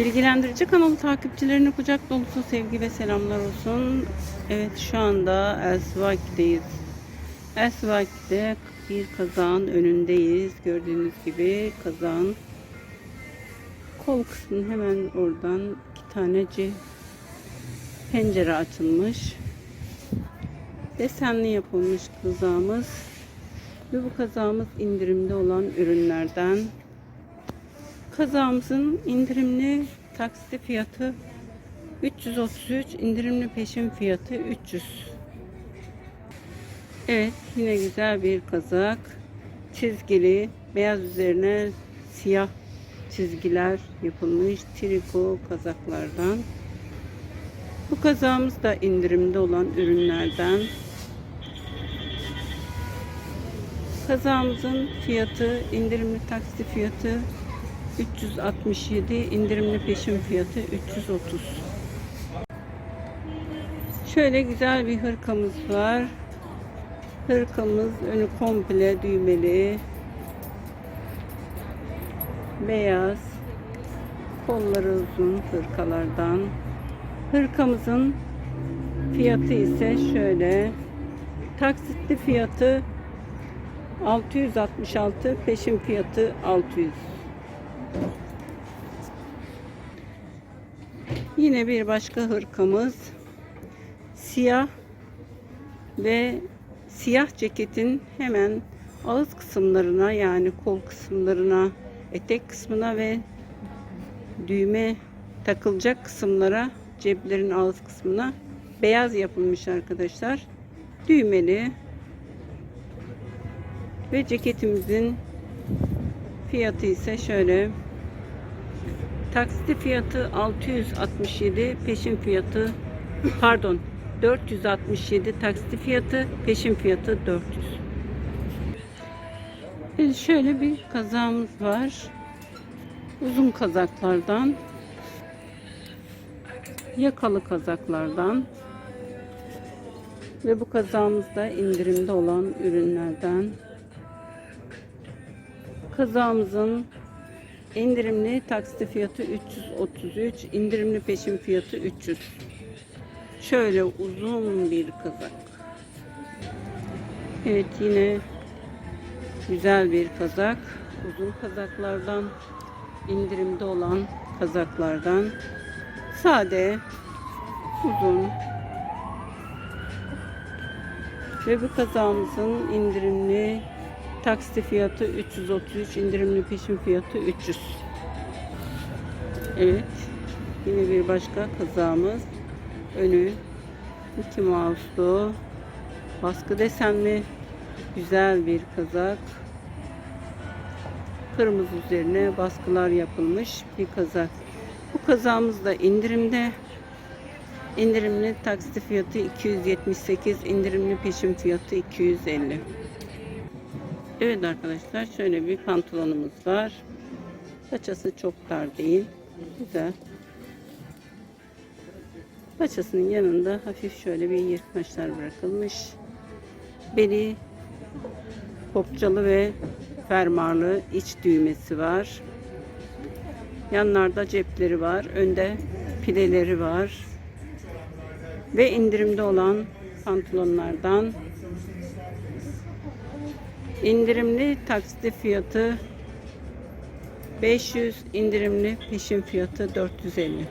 Bilgilendirici kanalı takipçilerine kucak dolusu sevgi ve selamlar olsun. Evet şu anda Elsvaki'deyiz. Elsvaki'de bir kazağın önündeyiz. Gördüğünüz gibi kazağın kol kısmının hemen oradan iki taneci pencere açılmış. Desenli yapılmış kazağımız. Ve bu kazağımız indirimde olan ürünlerden. Kazağımızın indirimli taksi fiyatı 333, indirimli peşin fiyatı 300. Evet, yine güzel bir kazak. Çizgili, beyaz üzerine siyah çizgiler yapılmış triko kazaklardan. Bu kazağımız da indirimde olan ürünlerden. Kazağımızın fiyatı, indirimli taksi fiyatı 367, indirimli peşin fiyatı 330. Şöyle güzel bir hırkamız var. Hırkamız önü komple düğmeli. Beyaz. Kolları uzun hırkalardan. Hırkamızın fiyatı ise şöyle. Taksitli fiyatı 666, peşin fiyatı 600. Yine bir başka hırkamız siyah ve siyah ceketin hemen ağız kısımlarına yani kol kısımlarına, etek kısmına ve düğme takılacak kısımlara, ceplerin ağız kısmına beyaz yapılmış arkadaşlar. Düğmeli ve ceketimizin fiyatı ise şöyle Taksitli fiyatı 667, peşin fiyatı pardon 467 taksitli fiyatı, peşin fiyatı 400. Evet, şöyle bir kazağımız var. Uzun kazaklardan yakalı kazaklardan ve bu kazağımız da indirimde olan ürünlerden. Kazağımızın İndirimli taksite fiyatı 333, indirimli peşin fiyatı 300. Şöyle uzun bir kazak. Evet yine güzel bir kazak. Uzun kazaklardan, indirimde olan kazaklardan. Sade, uzun. Ve bu kazağımızın indirimli Taksi fiyatı 333, indirimli peşin fiyatı 300. Evet. Yine bir başka kazağımız. Önü Mickey Mouse'lu. Baskı desenli güzel bir kazak. Kırmızı üzerine baskılar yapılmış bir kazak. Bu kazağımız da indirimde. İndirimli taksi fiyatı 278, indirimli peşin fiyatı 250. Evet arkadaşlar şöyle bir pantolonumuz var. Paçası çok dar değil. Güzel. Paçasının yanında hafif şöyle bir yırtmaçlar bırakılmış. Beli kopçalı ve fermarlı iç düğmesi var. Yanlarda cepleri var. Önde pileleri var. Ve indirimde olan pantolonlardan İndirimli taksitli fiyatı 500, indirimli peşin fiyatı 450.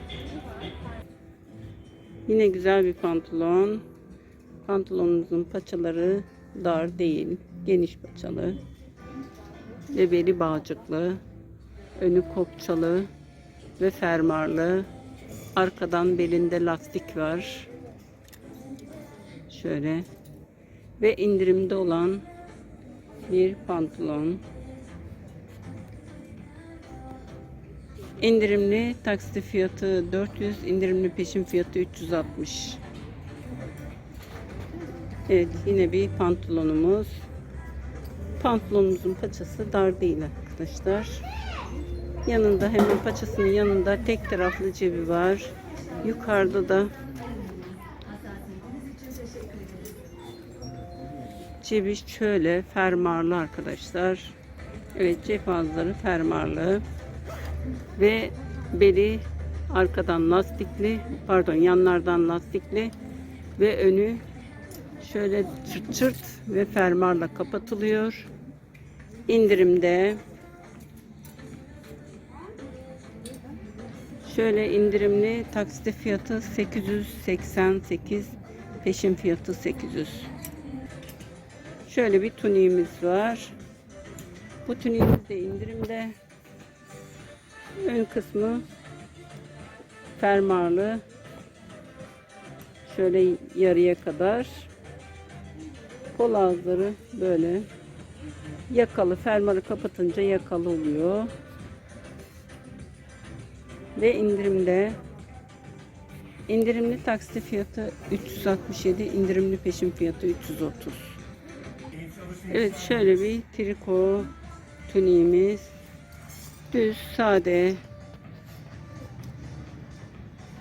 Yine güzel bir pantolon. Pantolonumuzun paçaları dar değil, geniş paçalı. Ve beli bağcıklı, önü kopçalı ve fermarlı. Arkadan belinde lastik var. Şöyle. Ve indirimde olan bir pantolon. İndirimli taksi fiyatı 400, indirimli peşin fiyatı 360. Evet yine bir pantolonumuz. Pantolonumuzun paçası dar değil arkadaşlar. Yanında hemen paçasının yanında tek taraflı cebi var. Yukarıda da cebi şöyle fermarlı arkadaşlar. Evet cep ağızları fermarlı. Ve beli Arkadan lastikli, pardon yanlardan lastikli ve önü şöyle çırt çırt ve fermuarla kapatılıyor. İndirimde şöyle indirimli taksite fiyatı 888 peşin fiyatı 800 şöyle bir tuniğimiz var. Bu tuniğimiz de indirimde. Ön kısmı fermuarlı. Şöyle yarıya kadar. Kol ağızları böyle. Yakalı fermuarı kapatınca yakalı oluyor. Ve indirimde. İndirimli taksi fiyatı 367 indirimli peşin fiyatı 330 Evet şöyle bir triko tuniğimiz düz sade.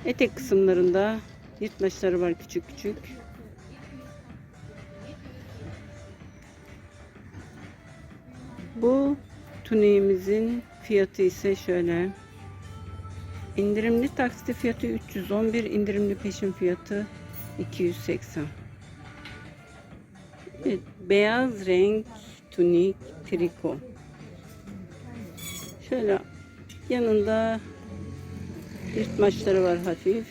Etek kısımlarında yırtmaçları var küçük küçük. Bu tuniğimizin fiyatı ise şöyle. İndirimli taksiti fiyatı 311 indirimli peşin fiyatı 280 Evet, beyaz renk tunik triko. Şöyle yanında yırtmaçları var hafif.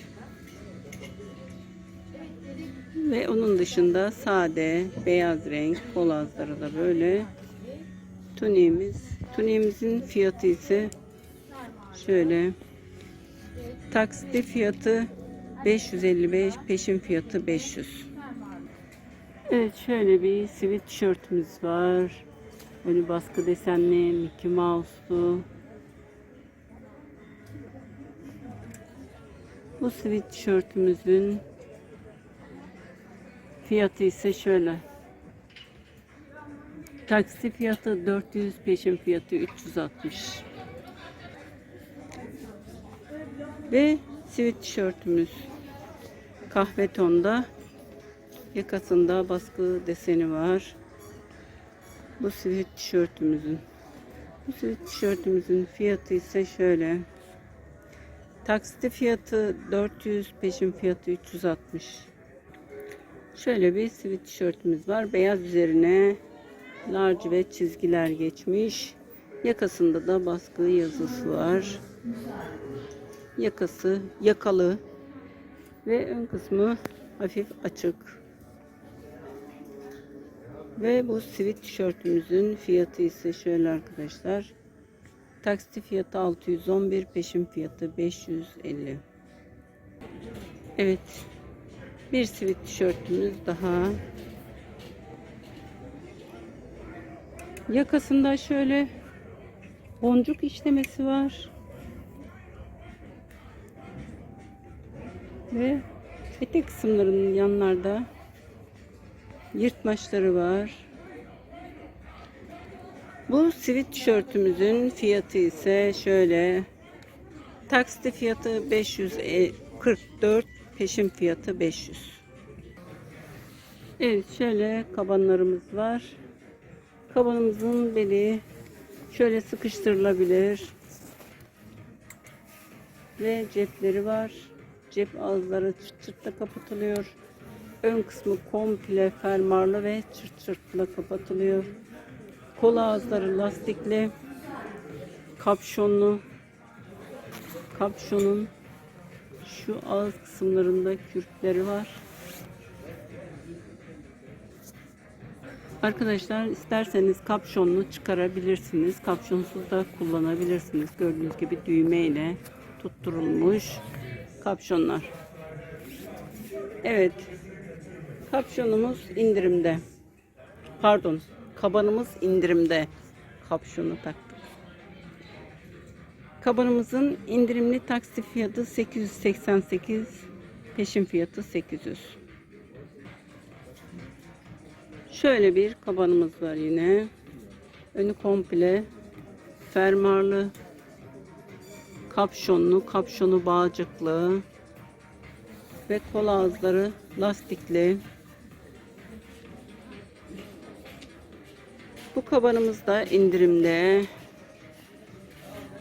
Ve onun dışında sade beyaz renk kol ağızları da böyle. Tuniğimiz tuniğimizin fiyatı ise şöyle. Taksitli fiyatı 555 peşin fiyatı 500 Evet şöyle bir sweat tişörtümüz var önü baskı desenli Mickey Mouse'lu bu sweat tişörtümüzün fiyatı ise şöyle Taksi fiyatı 400, peşin fiyatı 360. Ve sivit tişörtümüz kahve tonda. Yakasında baskı deseni var. Bu sivit tişörtümüzün. Bu sivit tişörtümüzün fiyatı ise şöyle. Taksiti fiyatı 400, peşin fiyatı 360. Şöyle bir sivit tişörtümüz var. Beyaz üzerine lacivert çizgiler geçmiş. Yakasında da baskı yazısı var. Yakası yakalı ve ön kısmı hafif açık. Ve bu sivit tişörtümüzün fiyatı ise şöyle arkadaşlar. Taksi fiyatı 611, peşin fiyatı 550. Evet. Bir sivit tişörtümüz daha. Yakasında şöyle boncuk işlemesi var. Ve etek kısımlarının yanlarda yırtmaçları var. Bu sivit tişörtümüzün fiyatı ise şöyle. Taksiti fiyatı 544 peşin fiyatı 500 Evet şöyle kabanlarımız var. Kabanımızın beli şöyle sıkıştırılabilir. Ve cepleri var. Cep ağızları çıt çırtla kapatılıyor ön kısmı komple fermuarlı ve çırt çırtla kapatılıyor kol ağızları lastikli kapşonlu kapşonun şu ağız kısımlarında kürkleri var Arkadaşlar isterseniz kapşonlu çıkarabilirsiniz. Kapşonsuz da kullanabilirsiniz. Gördüğünüz gibi düğme ile tutturulmuş kapşonlar. Evet. Kapşonumuz indirimde. Pardon. Kabanımız indirimde. Kapşonu taktık. Kabanımızın indirimli taksi fiyatı 888. Peşin fiyatı 800. Şöyle bir kabanımız var yine. Önü komple fermuarlı, kapşonlu, kapşonu bağcıklı ve kol ağızları lastikli. Kabanımız da indirimde.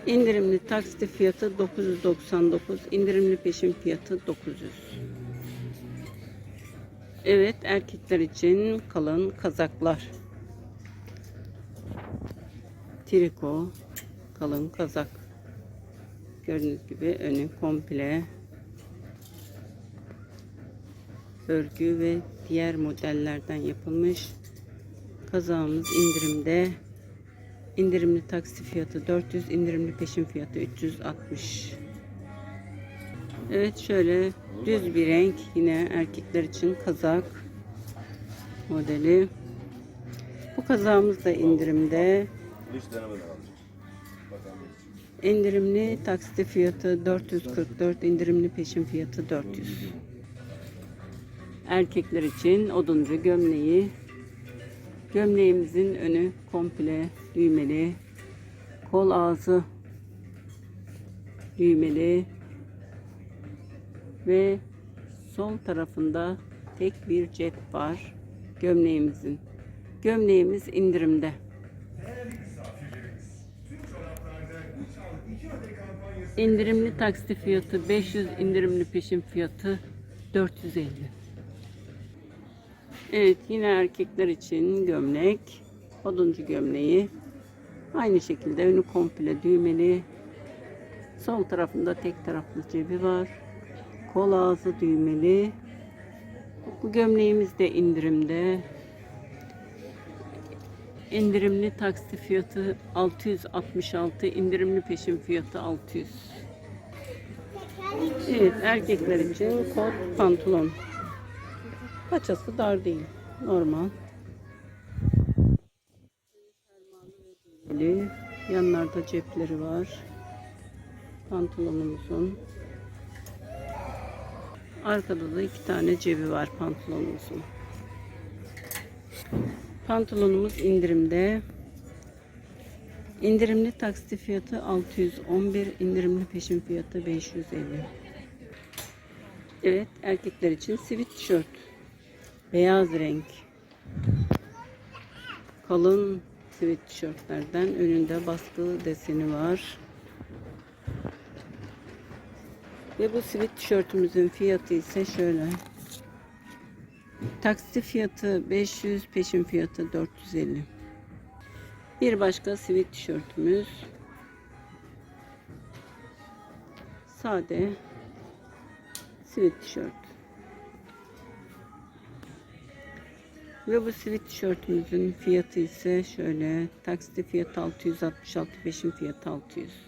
İndirimli taksiti fiyatı 999, indirimli peşin fiyatı 900. Evet, erkekler için kalın kazaklar. Triko, kalın kazak. Gördüğünüz gibi önü komple örgü ve diğer modellerden yapılmış. Kazağımız indirimde. İndirimli taksi fiyatı 400, indirimli peşin fiyatı 360. Evet şöyle düz bir renk yine erkekler için kazak modeli. Bu kazağımız da indirimde. İndirimli taksi fiyatı 444, indirimli peşin fiyatı 400. Erkekler için oduncu gömleği. Gömleğimizin önü komple düğmeli. Kol ağzı düğmeli. Ve sol tarafında tek bir cep var gömleğimizin. Gömleğimiz indirimde. İndirimli taksi fiyatı 500, indirimli peşin fiyatı 450. Evet yine erkekler için gömlek, oduncu gömleği. Aynı şekilde önü komple düğmeli. Sol tarafında tek taraflı cebi var. Kol ağzı düğmeli. Bu gömleğimiz de indirimde. İndirimli taksi fiyatı 666, indirimli peşin fiyatı 600. Evet, erkekler için kot pantolon. Paçası dar değil, normal. Böyle Yanlarda cepleri var. Pantolonumuzun. Arkada da iki tane cebi var pantolonumuzun. Pantolonumuz indirimde. İndirimli taksi fiyatı 611, indirimli peşin fiyatı 550. Evet, erkekler için sivit tişört. Beyaz renk. Kalın sivit tişörtlerden önünde baskı deseni var. Ve bu sivit tişörtümüzün fiyatı ise şöyle. Taksi fiyatı 500, peşin fiyatı 450. Bir başka sivit tişörtümüz. Sade sivit tişört. Ve bu sivit tişörtümüzün fiyatı ise şöyle. Taksi fiyatı 666, peşin fiyatı 600.